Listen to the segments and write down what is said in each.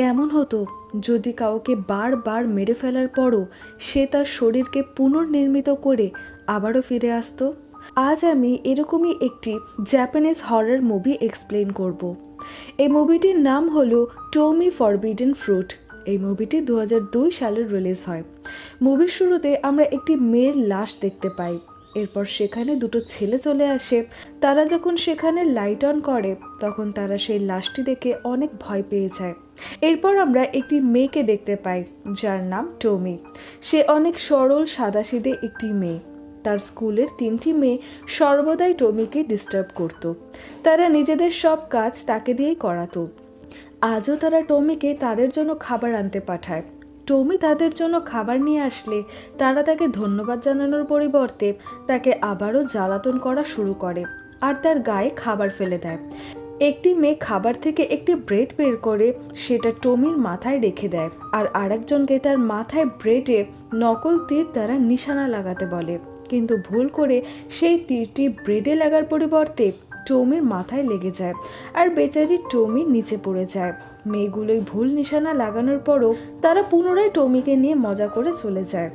কেমন হতো? যদি কাউকে বারবার মেরে ফেলার পরও সে তার শরীরকে পুনর্নির্মিত করে আবারও ফিরে আসতো? আজ আমি এরকমই একটি জাপানিজ হরর মুভি এক্সপ্লেন করব। এই মুভিটির নাম হলো টোমি ফরবিডেন ফ্রুট এই মুভিটি দু সালে রিলিজ হয়। মুভির শুরুতে আমরা একটি মেয়ের লাশ দেখতে পাই। এরপর সেখানে দুটো ছেলে চলে আসে। তারা যখন সেখানে লাইট অন করে, তখন তারা সেই লাশটি দেখে অনেক ভয় পেয়ে যায়। এরপর আমরা একটি মেয়েকে দেখতে পাই, যার নাম টমি সে অনেক সরল, সাদাসিধে একটি মেয়ে। তার স্কুলের তিনটি মেয়ে সর্বদাই টমিকে ডিস্টার্ব করত। তারা নিজেদের সব কাজ তাকে দিয়েই করাতো। আজও তারা টমিকে তাদের জন্য খাবার আনতে পাঠায়। টমি তাদের জন্য খাবার নিয়ে আসলে, তারা তাকে ধন্যবাদ জানানোর পরিবর্তে তাকে আবারও জ্বালাতন করা শুরু করে আর তার গায়ে খাবার ফেলে দেয়। একটি মেয়ে খাবার থেকে একটি ব্রেড বের করে সেটা টমির মাথায় রেখে দেয় আর আরেকজনকে তার মাথায় ব্রেডে নকল তীর দ্বারা নিশানা লাগাতে বলে। কিন্তু ভুল করে সেই তীরটি ব্রেডে লাগার পরিবর্তে টমির মাথায় লেগে যায় আর বেচারি টমি নিচে পড়ে যায়। মেয়েগুলোই ভুল নিশানা লাগানোর পরও তারা পুনরায় টমিকে নিয়ে মজা করে চলে যায়।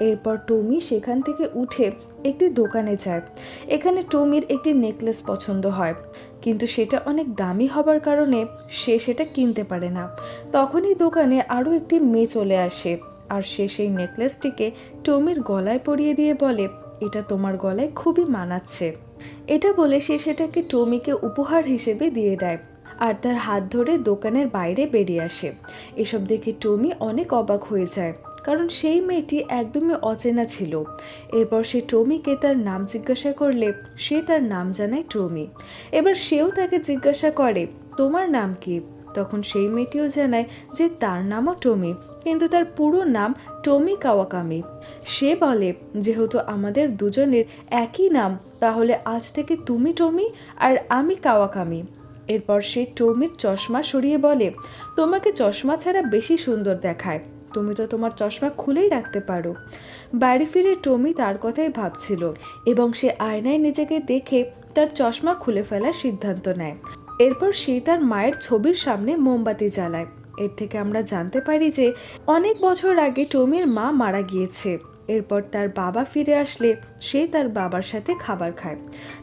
এরপর টমি সেখান থেকে উঠে একটি দোকানে যায়। এখানে টমির একটি নেকলেস পছন্দ হয়। কিন্তু সেটা অনেক দামি হবার কারণে সে সেটা কিনতে পারে না। তখনই দোকানে আরও একটি মেয়ে চলে আসে আর সে সেই নেকলেসটিকে টমির গলায় পরিয়ে দিয়ে বলে, এটা তোমার গলায় খুবই মানাচ্ছে। এটা বলে সে সেটাকে টমিকে উপহার হিসেবে দিয়ে দেয় আর তার হাত ধরে দোকানের বাইরে বেরিয়ে আসে। এসব দেখে টমি অনেক অবাক হয়ে যায়, কারণ সেই মেয়েটি একদমই অচেনা ছিল। এরপর সে টমিকে তার নাম জিজ্ঞাসা করলে সে তার নাম জানায় টমি। এবার সেও তাকে জিজ্ঞাসা করে, তোমার নাম কি? তখন সেই মেয়েটিও জানায় যে তার নামও টমি, কিন্তু তার পুরো নাম টমি কাওয়াকামি। সে বলে, যেহেতু আমাদের দুজনের একই নাম, তাহলে আজ থেকে তুমি টমি আর আমি কাওয়াকামি। এরপর সে টমির চশমা সরিয়ে বলে, তোমাকে চশমা ছাড়া বেশি সুন্দর দেখায়। তুমি তো তোমার চশমা খুলেই রাখতে পারো। বাড়ি ফিরে টমি তার কথাই ভাবছিল এবং সে আয়নায় নিজেকে দেখে তার চশমা খুলে ফেলার সিদ্ধান্ত নেয়। এরপর সে তার মায়ের ছবির সামনে মোমবাতি জ্বালায়। এর থেকে আমরা জানতে পারি যে অনেক বছর আগে টমির মা মারা গিয়েছে। এরপর তার বাবা ফিরে আসলে সে তার বাবার সাথে খাবার খায়।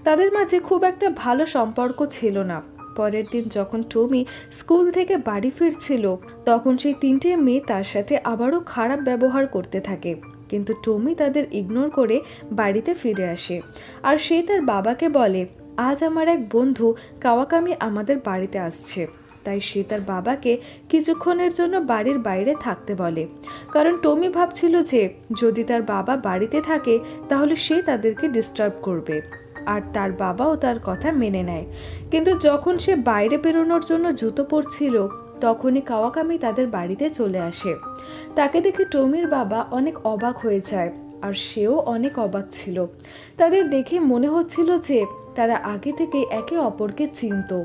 তাদের মাঝে খুব একটা ভালো সম্পর্ক ছিল না। পরের দিন যখন টমি স্কুল থেকে বাড়ি ফিরছিল, তখন সেই তিনটে মেয়ে তার সাথে আবারও খারাপ ব্যবহার করতে থাকে। কিন্তু টমি তাদের ইগনোর করে বাড়িতে ফিরে আসে। আর সে তার বাবাকে বলে আজ আমার এক বন্ধু কাওয়াকামি আমাদের বাড়িতে আসছে। তাই সে তার বাবাকে কিছুক্ষণের জন্য বাড়ির বাইরে থাকতে বলে। কারণ টমি ভাবছিল যে, যদি তার বাবা বাড়িতে থাকে, তাহলে সে তাদেরকে ডিস্টার্ব করবে। আর তার বাবাও তার কথা মেনে নেয়। কিন্তু যখন সে বাইরে বেরোনোর জন্য জুতো পরছিল, তখনই কাওয়াকামি তাদের বাড়িতে চলে আসে। তাকে দেখে টমির বাবা অনেক অবাক হয়ে যায়, আর সেও অনেক অবাক ছিল। তাদের দেখে মনে হচ্ছিল যে তারা আগে থেকে একে অপরকে চিনত।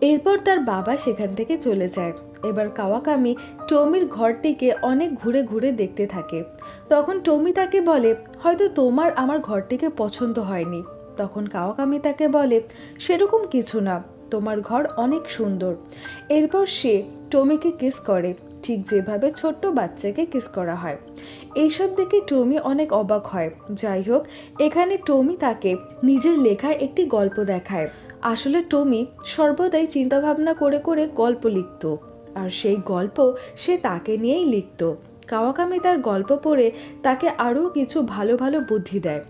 এরপর তার বাবা সেখান থেকে চলে যায়। এবার কাওয়াকামি টমির ঘরটিকে অনেক ঘুরে ঘুরে দেখতে থাকে। তখন টমি তাকে বলে, হয়তো তোমার আমার ঘরটিকে পছন্দ হয়নি। তখন কাওয়াকামি তাকে বলে, সেরকম কিছু না। তোমার ঘর অনেক সুন্দর। এরপর সে টমিকে কিস করে। ঠিক যেভাবে ছোট্ট বাচ্চাকে কিস করা হয়। এইসব দেখে টমি অনেক অবাক হয়। যাই হোক, এখানে টমি তাকে নিজের লেখায় একটি গল্প দেখায়। আসলে টমি সর্বদাই চিন্তাভাবনা করে করে গল্প লিখত, আর সেই গল্প সে তাকে নিয়েই লিখত। কাওয়াকামি তার গল্প পড়ে তাকে আরও কিছু ভালো ভালো বুদ্ধি দেয়।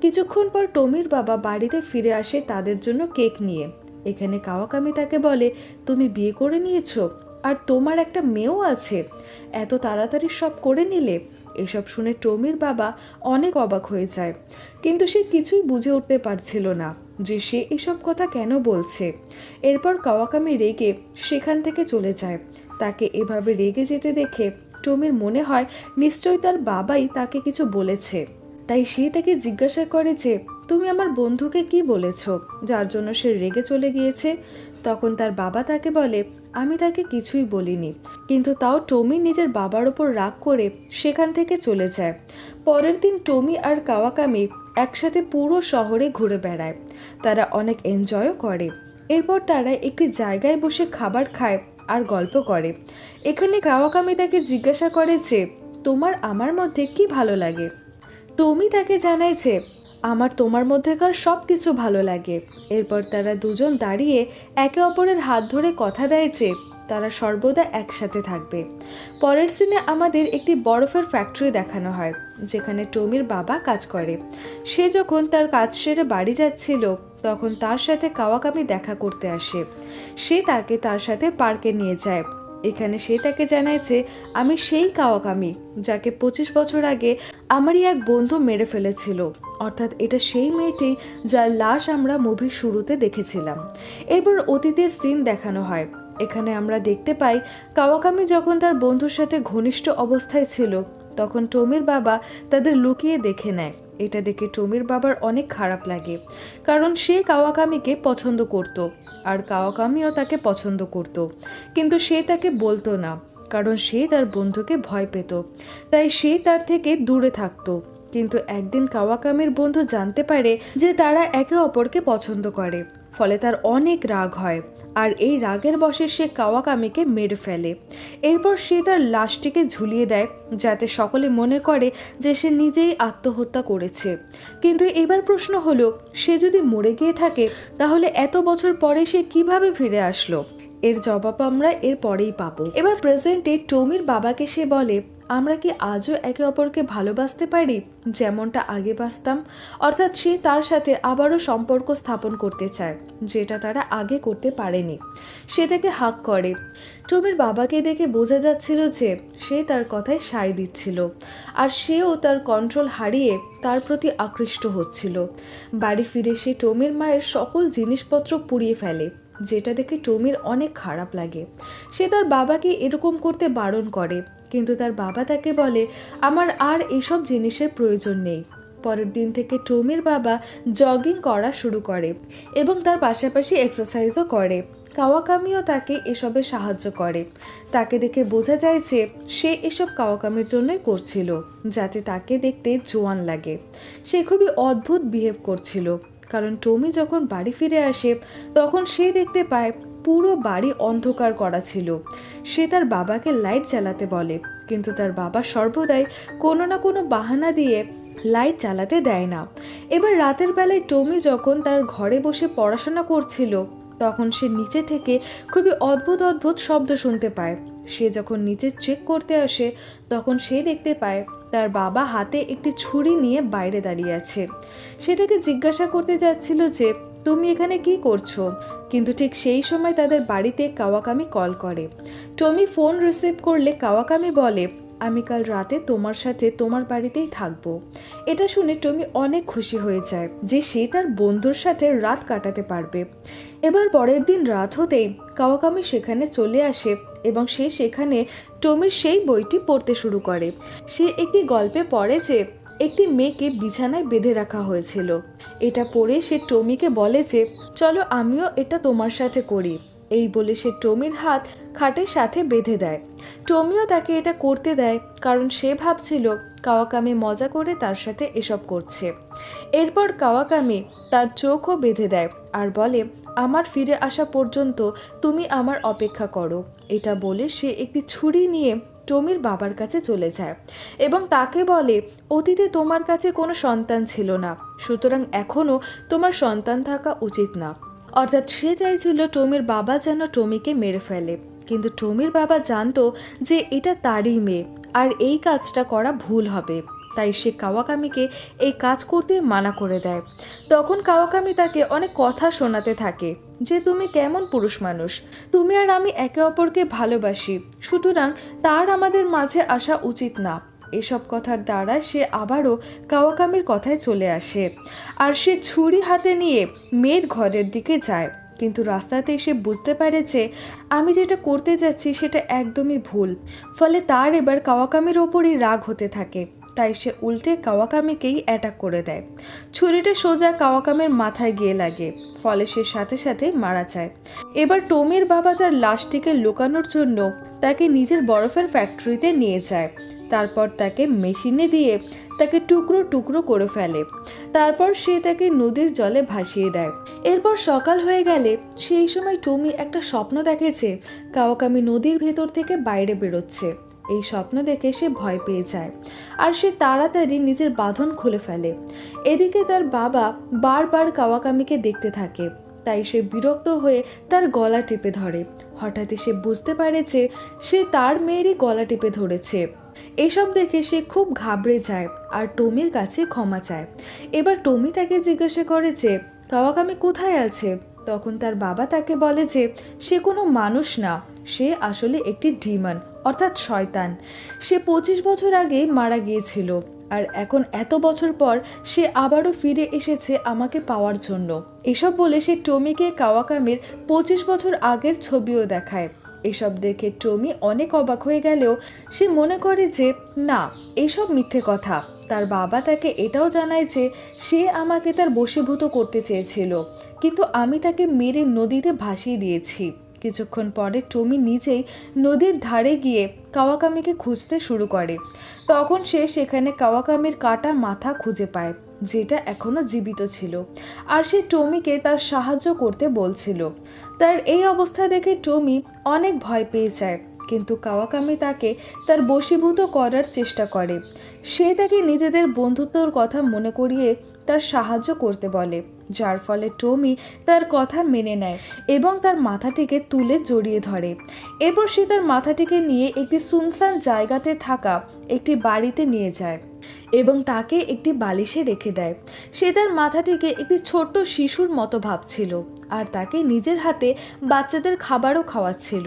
কিছুক্ষণ পর টমির বাবা বাড়িতে ফিরে আসে তাদের জন্য কেক নিয়ে। এখানে কাওয়াকামি তাকে বলে, তুমি বিয়ে করে নিয়েছো? আর তোমার একটা মেয়েও আছে? এত তাড়াতাড়ি সব করে নিলে? এসব শুনে টমির বাবা অনেক অবাক হয়ে যায়। কিন্তু সে কিছুই বুঝে উঠতে পারছিল না যে সে এসব কথা কেন বলছে। এরপর কাওয়াকামি রেগে সেখান থেকে চলে যায়। তাকে এভাবে রেগে যেতে দেখে টমির মনে হয় নিশ্চয়ই তার বাবাই তাকে কিছু বলেছে। তাই সে তাকে জিজ্ঞাসা করে যে, তুমি আমার বন্ধুকে কি বলেছ? যার জন্য সে রেগে চলে গিয়েছে? তখন তার বাবা তাকে বলে, আমি তাকে কিছুই বলিনি, কিন্তু তাও টমি নিজের বাবার ওপর রাগ করে সেখান থেকে চলে যায়। পরের দিন টমি আর কাওয়াকামি একসাথে পুরো শহরে ঘুরে বেড়ায়। তারা অনেক এনজয়ও করে। এরপর তারা একটি জায়গায় বসে খাবার খায় আর গল্প করে। এখানে কাওয়াকামি তাকে জিজ্ঞাসা করে যে, তোমার আমার মধ্যে কি ভালো লাগে? টমি তাকে জানাইছে আমার তোমার মধ্যেকার সব কিছু ভালো লাগে। এরপর তারা দুজন দাঁড়িয়ে একে অপরের হাত ধরে কথা দেয় যে তারা সর্বদা একসাথে থাকবে। পরের সিনে আমাদের একটি বরফের ফ্যাক্টরি দেখানো হয়, যেখানে টমির বাবা কাজ করে। সে যখন তার কাজ সেরে বাড়ি যাচ্ছিল, তখন তার সাথে কাওয়াকামি দেখা করতে আসে। সে তাকে তার সাথে পার্কে নিয়ে যায়। এখানে সে তাকে জানায় যে আমি সেই কাওয়াকামি যাকে পঁচিশ বছর আগে আমারই এক বন্ধু মেরে ফেলেছিল। অর্থাৎ এটা সেই মেয়েটি যার লাশ আমরা মুভির শুরুতে দেখেছিলাম। এরপর অতীতের সিন দেখানো হয়। এখানে আমরা দেখতে পাই, কাওয়াকামি যখন তার বন্ধুর সাথে ঘনিষ্ঠ অবস্থায় ছিল, তখন টমির বাবা তাদের লুকিয়ে দেখে নেয়। এটা দেখে টমির বাবার অনেক খারাপ লাগে। কারণ সে কাওয়াকামিকে পছন্দ করত আর কাওয়াকামিও তাকে পছন্দ করত। কিন্তু সে তাকে বলতো না, কারণ সে তার বন্ধুকে ভয় পেত। তাই সে তার থেকে দূরে থাকতো। কিন্তু একদিন কাওয়াকামির বন্ধু জানতে পারে যে তারা একে অপরকে পছন্দ করে, ফলে তার অনেক রাগ হয়। আর এই রাগের বশে সে কাওয়াকামিকে মেরে ফেলে। এরপর সে তার লাশটিকে ঝুলিয়ে দেয়, যাতে সকলে মনে করে যে সে নিজেই আত্মহত্যা করেছে। কিন্তু এবার প্রশ্ন হলো, সে যদি মরে গিয়ে থাকে, তাহলে এত বছর পরে সে কীভাবে ফিরে আসলো? এর জবাব আমরা এর পরেই পাবো। এবার প্রেজেন্টে টমির বাবাকে সে বলে আমরা কি আজও একে অপরকে ভালোবাসতে পারি? যেমনটা আগে বাসতাম। অর্থাৎ সে তার সাথে আবারও সম্পর্ক স্থাপন করতে চায়, যেটা তারা আগে করতে পারেনি। সে তাকে হাক করে। টমির বাবাকে দেখে বোঝা যাচ্ছিল যে সে তার কথায় সায় দিচ্ছিল, আর সেও তার কন্ট্রোল হারিয়ে তার প্রতি আকৃষ্ট হচ্ছিল। বাড়ি ফিরে সে টমির মায়ের সকল জিনিসপত্র পুড়িয়ে ফেলে, যেটা দেখে টমির অনেক খারাপ লাগে। সে তার বাবাকে এরকম করতে বারণ করে কিন্তু তার বাবা তাকে বলে, আমার আর এসব জিনিসের প্রয়োজন নেই। পরের দিন থেকে টমির বাবা জগিং করা শুরু করে এবং তার পাশাপাশি এক্সারসাইজও করে। কাওয়াকামিও তাকে এসবে সাহায্য করে। তাকে দেখে বোঝা যায় যে, সে এসব কাওয়াকামির জন্যই করছিল, যাতে তাকে দেখতে জোয়ান লাগে। সে খুবই অদ্ভুত বিহেভ করছিল, কারণ টমি যখন বাড়ি ফিরে আসে, তখন সে দেখতে পায় পুরো বাড়ি অন্ধকার করা ছিল। সে তার বাবাকে লাইট জ্বালাতে বলে, কিন্তু তার বাবা সর্বদাই কোনো না কোনো বাহানা দিয়ে লাইট জ্বালাতে দেয় না। এবার রাতের বেলায় টমি যখন তার ঘরে বসে পড়াশোনা করছিল, তখন সে নিচে থেকে খুবই অদ্ভুত অদ্ভুত শব্দ শুনতে পায়। সে যখন নিচে চেক করতে আসে, তখন সে দেখতে পায় তার বাবা হাতে একটি ছুরি নিয়ে বাইরে দাঁড়িয়ে আছে। সে তাকে জিজ্ঞাসা করতে যাচ্ছিল যে, তুমি এখানে কি করছ? কিন্তু ঠিক সেই সময় তাদের বাড়িতে কাওয়াকামি কল করে। টমি ফোন রিসিভ করলে কাওয়াকামি বলে, আমি কাল রাতে তোমার সাথে তোমার বাড়িতেই থাকব। এটা শুনে টমি অনেক খুশি হয়ে যায় যে সে তার বন্ধুর সাথে রাত কাটাতে পারবে। এবার পরের দিন রাত হতেই কাওয়াকামি সেখানে চলে আসে এবং সে সেখানে টমির সেই বইটি পড়তে শুরু করে। সে একটি গল্পে পড়ে যে একটি মেয়েকে বিছানায় বেঁধে রাখা হয়েছিল। এটা পড়ে সে টমিকে বলে যে চলো আমিও এটা তোমার সাথে করি। এই বলে সে টমির হাত খাটের সাথে বেঁধে দেয়। টমিও তাকে এটা করতে দেয়, কারণ সে ভাবছিল কাওয়াকামি মজা করে তার সাথে এসব করছে। এরপর কাওয়াকামি তার চোখও বেঁধে দেয় আর বলে, আমার ফিরে আসা পর্যন্ত তুমি আমার অপেক্ষা করো। এটা বলে সে একটি ছুরি নিয়ে টমির বাবার কাছে চলে যায় এবং তাকে বলে, অতীতে তোমার কাছে কোনো সন্তান ছিল না, সুতরাং এখনও তোমার সন্তান থাকা উচিত না। অর্থাৎ সে চাইছিল টমির বাবা যেন টমিকে মেরে ফেলে। কিন্তু টমির বাবা জানতো যে এটা তারই মেয়ে, আর এই কাজটা করা ভুল হবে। তাই সে কাওয়াকামিকে এই কাজ করতে মানা করে দেয়। তখন কাওয়াকামি তাকে অনেক কথা শোনাতে থাকে যে, তুমি কেমন পুরুষ মানুষ? তুমি আর আমি একে অপরকে ভালোবাসি। সুতরাং তার আমাদের মাঝে আসা উচিত না। এসব কথার দ্বারা সে আবারও কাওয়াকামির কথায় চলে আসে। আর সে ছুরি হাতে নিয়ে মেয়ের ঘরের দিকে যায়। কিন্তু রাস্তাতে সে বুঝতে পারে যে, আমি যেটা করতে যাচ্ছি সেটা একদমই ভুল। ফলে তার এবার কাওয়াকামির ওপরই রাগ হতে থাকে। তাই সে উল্টে কাওয়াকামিকেই অ্যাটাক করে দেয়। ছুরিটা সোজা কাওয়াকামের মাথায় গিয়ে লাগে, ফলে সে সাথে সাথে মারা যায়। এবার টমির বাবা তার লাশটিকে লুকানোর জন্য তাকে নিজের বরফের ফ্যাক্টরিতে নিয়ে যায়। তারপর তাকে মেশিনে দিয়ে তাকে টুকরো টুকরো করে ফেলে। তারপর সে তাকে নদীর জলে ভাসিয়ে দেয়। এরপর সকাল হয়ে গেলে সেই সময় টমি একটা স্বপ্ন দেখেছে, কাওয়াকামি নদীর ভেতর থেকে বাইরে বেরোচ্ছে। এই স্বপ্ন দেখে সে ভয় পেয়ে যায় আর সে তাড়াতাড়ি নিজের বাঁধন খুলে ফেলে। এদিকে তার বাবা বারবার কাওয়াকামিকে দেখতে থাকে। তাই সে বিরক্ত হয়ে তার গলা টিপে ধরে। হঠাৎই সে বুঝতে পারে যে সে তার মেয়েরই গলা টিপে ধরেছে। এসব দেখে সে খুব ঘাবড়ে যায় আর টমির কাছে ক্ষমা চায়। এবার টমি তাকে জিজ্ঞাসা করে যে, কাওয়াকামি কোথায় আছে? তখন তার বাবা তাকে বলে যে, সে কোনো মানুষ না। সে আসলে একটি ডিমন। অর্থাৎ শয়তান। সে পঁচিশ বছর আগে মারা গিয়েছিল আর এখন এত বছর পর সে আবারও ফিরে এসেছে আমাকে পাওয়ার জন্য। এসব বলে সে টমিকে কাওয়াকামির পঁচিশ বছর আগের ছবিও দেখায়। এসব দেখে টমি অনেক অবাক হয়ে গেলেও সে মনে করে যে, না, এসব মিথ্যে কথা। তার বাবা তাকে এটাও জানায় যে, সে আমাকে তার বশীভূত করতে চেয়েছিল, কিন্তু আমি তাকে মেরে নদীতে ভাসিয়ে দিয়েছি। কিছুক্ষণ পরে টমি নিজেই নদীর ধারে গিয়ে কাওয়াকামিকে খুঁজতে শুরু করে। তখন সে সেখানে কাওয়াকামির কাটা মাথা খুঁজে পায়, যেটা এখনও জীবিত ছিল। আর সে টমিকে তার সাহায্য করতে বলছিল। তার এই অবস্থা দেখে টমি অনেক ভয় পেয়ে যায়, কিন্তু কাওয়াকামি তাকে তার বশীভূত করার চেষ্টা করে। সে তাকে নিজেদের বন্ধুত্বর কথা মনে করিয়ে তার সাহায্য করতে বলে, যার ফলে টমি তার কথা মেনে নেয় এবং তার মাথাটিকে তুলে জড়িয়ে ধরে। এরপর সে তার মাথাটিকে নিয়ে একটি সুনসান জায়গাতে থাকা একটি বাড়িতে নিয়ে যায় এবং তাকে একটি বালিশে রেখে দেয়। সে তার মাথাটিকে একটি ছোট্ট শিশুর মতো ভাবছিল আর তাকে নিজের হাতে বাচ্চাদের খাবারও খাওয়াচ্ছিল।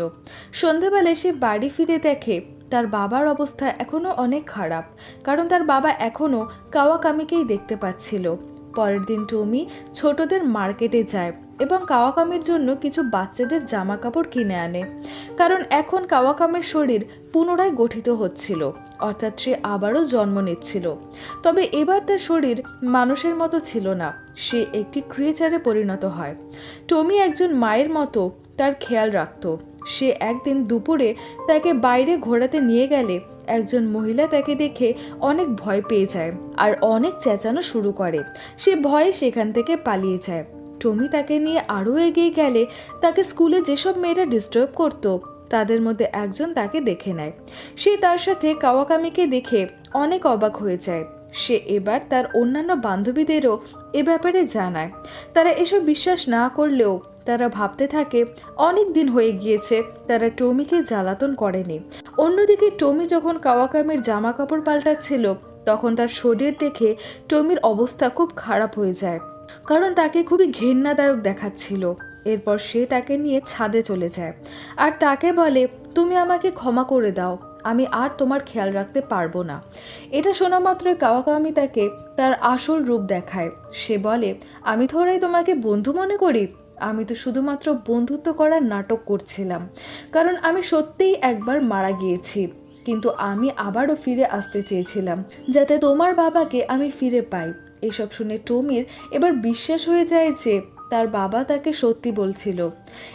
সন্ধেবেলায় সে বাড়ি ফিরে দেখে তার বাবার অবস্থা এখনও অনেক খারাপ, কারণ তার বাবা এখনও কাওয়াকামিকেই দেখতে পাচ্ছিল। পরের দিন টমি ছোটদের মার্কেটে যায় এবং কাওয়াকামির জন্য কিছু বাচ্চাদের জামা কাপড় কিনে আনে, কারণ এখন কাওয়াকামের শরীর পুনরায় গঠিত হচ্ছিল, অর্থাৎ সে আবারও জন্ম নিচ্ছিল। তবে এবার তার শরীর মানুষের মতো ছিল না, সে একটি ক্রিয়েচারে পরিণত হয়। টমি একজন মায়ের মতো তার খেয়াল রাখত। সে একদিন দুপুরে তাকে বাইরে ঘোরাতে নিয়ে গেলে। একজন মহিলা তাকে দেখে অনেক ভয় পেয়ে যায় আর অনেক চেঁচানো শুরু করে। সে ভয়ে সেখান থেকে পালিয়ে যায়। টমি তাকে নিয়ে আরও এগিয়ে গেলে তাকে স্কুলে যেসব মেয়েরা ডিস্টার্ব করতো, তাদের মধ্যে একজন তাকে দেখে নেয়। সে তার সাথে কাওয়াকামিকে দেখে অনেক অবাক হয়ে যায়। সে এবার তার অন্যান্য বান্ধবীদেরও এ ব্যাপারে জানায়। তারা এসব বিশ্বাস না করলেও তারা ভাবতে থাকে, অনেক দিন হয়ে গিয়েছে, তারা টমিকে জ্বালাতন করেনি। অন্যদিকে টমি যখন কাওয়াকামির জামা কাপড় পাল্টাচ্ছিল, তখন তার শরীর দেখে টমির অবস্থা খুব খারাপ হয়ে যায়, কারণ তাকে খুবই ঘেন্নাদায়ক দেখাচ্ছিল। এরপর সে তাকে নিয়ে ছাদে চলে যায়, আর তাকে বলে, তুমি আমাকে ক্ষমা করে দাও, আমি আর তোমার খেয়াল রাখতে পারব না। এটা শোনা মাত্রই কাওয়াকামি তাকে তার আসল রূপ দেখায়। সে বলে, আমি থোড়াই তোমাকে বন্ধু মনে করি আমি তো শুধুমাত্র বন্ধুত্ব করার নাটক করছিলাম। কারণ আমি সত্যিই একবার মারা গিয়েছি। কিন্তু আমি আবারও ফিরে আসতে চেয়েছিলাম, যাতে তোমার বাবাকে আমি ফিরে পাই। এসব শুনে টমির এবার বিশ্বাস হয়ে যায় যে তার বাবা তাকে সত্যি বলছিল।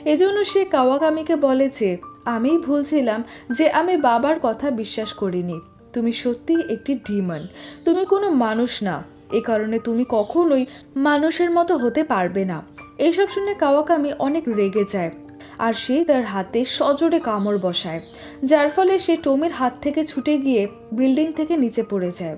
এজন্য সে কাওয়াকামিকে বলে যে আমিই ভুলছিলাম যে আমি বাবার কথা বিশ্বাস করিনি। তুমি সত্যিই একটি ডিমন। তুমি কোনো মানুষ না। এ কারণে তুমি কখনোই মানুষের মতো হতে পারবে না। এইসব শুনে কাওয়াকামি অনেক রেগে যায় আর সে তার হাতে সজোরে কামড় বসায়, যার ফলে সে টমির হাত থেকে ছুটে গিয়ে বিল্ডিং থেকে নিচে পড়ে যায়।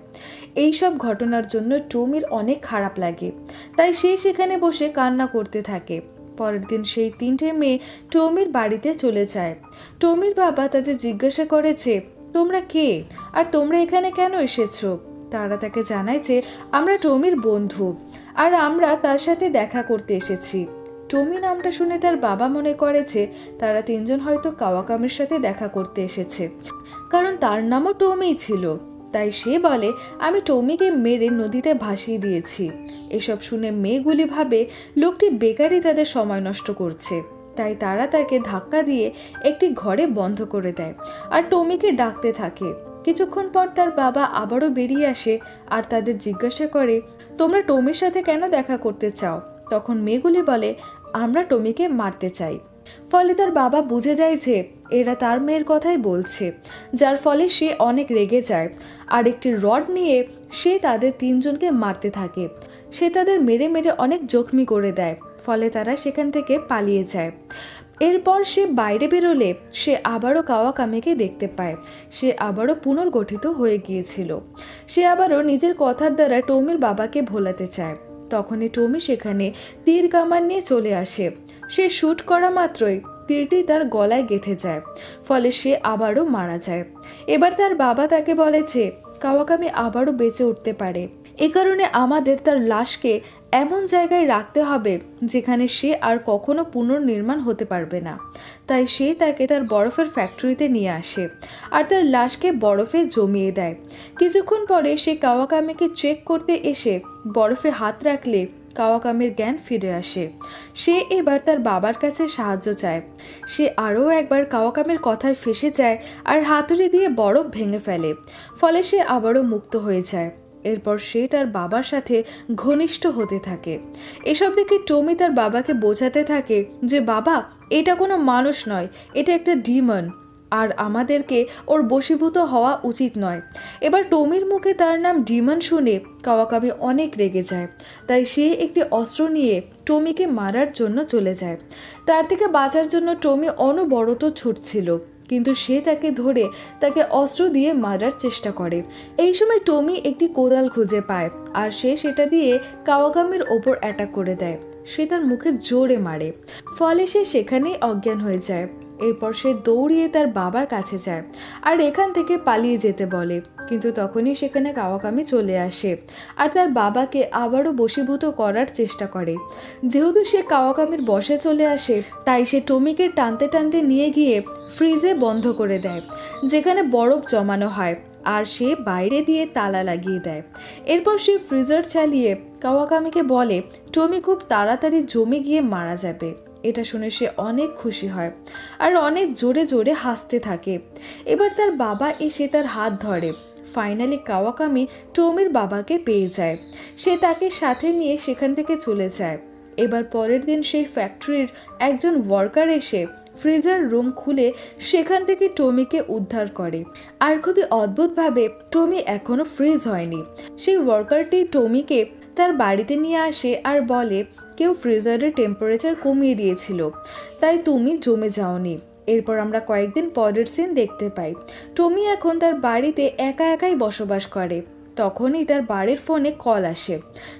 এই সব ঘটনার জন্য টমির অনেক খারাপ লাগে, তাই সে সেখানে বসে কান্না করতে থাকে। পরের দিন সেই তিনটে মেয়ে টমির বাড়িতে চলে যায়। টমির বাবা তাদের জিজ্ঞাসা করে যে, তোমরা কে? আর তোমরা এখানে কেন এসেছ? তারা তাকে জানায় যে, আমরা টমির বন্ধু। আর আমরা তার সাথে দেখা করতে এসেছি। টমি নামটা শুনে তার বাবা মনে করেছে তারা তিনজন হয়তো কাওয়াকামের সাথে দেখা করতে এসেছে। কারণ তার নামও টমিই ছিল। তাই সে বলে, আমি টমিকে মেরে নদীতে ভাসিয়ে দিয়েছি। এসব শুনে মেয়েগুলি ভাবে, লোকটি বেকারই তাদের সময় নষ্ট করছে। তাই তারা তাকে ধাক্কা দিয়ে একটি ঘরে বন্ধ করে দেয় আর টমিকে ডাকতে থাকে। কিছুক্ষণ পর তার বাবা আবারও বেরিয়ে আসে আর তাদের জিজ্ঞাসা করে তোমরা টমির সাথে কেন দেখা করতে চাও? তখন মেয়েগুলি বলে, আমরা টমিকে মারতে চাই। ফলে তার বাবা বুঝে যায় যে, এরা তার মেয়ের কথাই বলছে, যার ফলে সে অনেক রেগে যায়। আর একটি রড নিয়ে সে তাদের তিনজনকে মারতে থাকে। সে তাদের মেরে মেরে অনেক জখমি করে দেয়, ফলে তারা সেখান থেকে পালিয়ে যায়। এরপর সে বাইরে বেরোলে, সে আবারও কাওয়াকামিকে দেখতে পায়। সে আবারও পুনর্গঠিত হয়ে গিয়েছিল। সে আবারও নিজের কথার দ্বারা টমির বাবাকে ভোলাতে চায়। তখনই টমি সেখানে তীর কামান নিয়ে চলে আসে। সে শ্যুট করা মাত্রই তীরটি তার গলায় গেঁথে যায়, ফলে সে আবারও মারা যায়। এবার তার বাবা তাকে বলেছে, কাওয়াকামি আবারও বেঁচে উঠতে পারে। এ কারণে আমাদের তার লাশকে এমন জায়গায় রাখতে হবে যেখানে সে আর কখনো পুনর্নির্মাণ হতে পারবে না। তাই সে তাকে তার বরফের ফ্যাক্টরিতে নিয়ে আসে আর তার লাশকে বরফে জমিয়ে দেয়। কিছুক্ষণ পরে সে কাওয়াকামিকে চেক করতে এসে বরফে হাত রাখলে কাওয়াকামির জ্ঞান ফিরে আসে। সে এবার তার বাবার কাছে সাহায্য চায়। সে আরও একবার কাওয়াকামের কথায় ফেসে যায় আর হাতুড়ি দিয়ে বরফ ভেঙে ফেলে। ফলে সে আবারও মুক্ত হয়ে যায়। এরপর সে তার বাবার সাথে ঘনিষ্ঠ হতে থাকে। এসব দেখে টমি তার বাবাকে বোঝাতে থাকে যে, বাবা, এটা কোনো মানুষ নয়, এটা একটা ডিমন। আর আমাদেরকে ওর বশীভূত হওয়া উচিত নয়। এবার টমির মুখে তার নাম ডিমন শুনে কাওয়াকামি অনেক রেগে যায়। তাই সে একটি অস্ত্র নিয়ে টমিকে মারার জন্য চলে যায়। তার থেকে বাঁচার জন্য টমি অনবরত ছুটছিল। কিন্তু সে তাকে ধরে তাকে অস্ত্র দিয়ে মারার চেষ্টা করে। এই সময় টমি একটি কোদাল খুঁজে পায় আর সে সেটা দিয়ে কাওয়াগামের ওপর অ্যাটাক করে দেয়। সে তার মুখে জোরে মারে। ফলে সে সেখানেই অজ্ঞান হয়ে যায়। এরপর সে দৌড়িয়ে তার বাবার কাছে যায় আর এখান থেকে পালিয়ে যেতে বলে। কিন্তু তখনই সেখানে কাওয়াকামি চলে আসে আর তার বাবাকে আবারও বশীভূত করার চেষ্টা করে। যেহেতু সে কাওয়াকামির বসে চলে আসে, তাই সে টমিকে টানতে টানতে নিয়ে গিয়ে ফ্রিজে বন্ধ করে দেয়, যেখানে বরফ জমানো হয় আর সে বাইরে দিয়ে তালা লাগিয়ে দেয়। এরপর সে ফ্রিজার চালিয়ে কাওয়াকামিকে বলে, টমি খুব তাড়াতাড়ি জমে গিয়ে মারা যাবে। এটা শুনে সে অনেক খুশি হয় আর অনেক জোরে জোরে হাসতে থাকে। এবার তার বাবা এসে তার হাত ধরে। ফাইনালি কাওয়াকামি টমির বাবাকে পেয়ে যায়। সে তাকে সাথে নিয়ে সেখান থেকে চলে যায়। এবার পরের দিন সেই ফ্যাক্টরির একজন ওয়ার্কার এসে ফ্রিজার রুম খুলে সেখান থেকে টমিকে উদ্ধার করে। আর খুবই অদ্ভুতভাবে টমি এখনও ফ্রিজ হয়নি। সেই ওয়ার্কারটি টমিকে তার বাড়িতে নিয়ে আসে আর বলে কেউ ফ্রিজারের টেম্পারেচার কমিয়ে দিয়েছিল। তাই তুমি জমে যাওনি। এরপর আমরা কয়েকদিন পরের সিন দেখতে পাই। টমি এখন তার বাড়িতে একা একাই বসবাস করে। তখনই তার বাড়ির ফোনে কল আসে।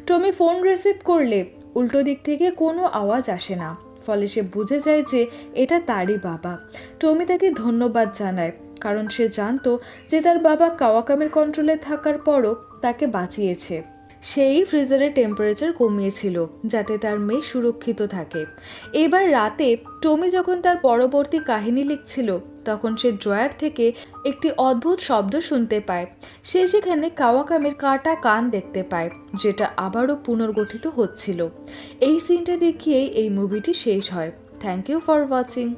টমি ফোন রিসিভ করলে, উল্টো দিক থেকে কোনো আওয়াজ আসে না। ফলে সে বুঝে যায় যে এটা তারই বাবা। টমি তাকে ধন্যবাদ জানায়, কারণ সে জানতো যে তার বাবা কাওয়াকামের কন্ট্রোলে থাকার পরও তাকে বাঁচিয়েছে। সেই ফ্রিজারের টেম্পারেচার কমিয়েছিল যাতে তার মেয়ে সুরক্ষিত থাকে। এবার রাতে টমি যখন তার পরবর্তী কাহিনী লিখছিল, তখন সে ড্রয়ার থেকে একটি অদ্ভুত শব্দ শুনতে পায়। সে সেখানে কাওয়াকামের কাটা কান দেখতে পায়, যেটা আবারও পুনর্গঠিত হচ্ছিল। এই সিনটা দেখিয়েই এই মুভিটি শেষ হয়। Thank you for watching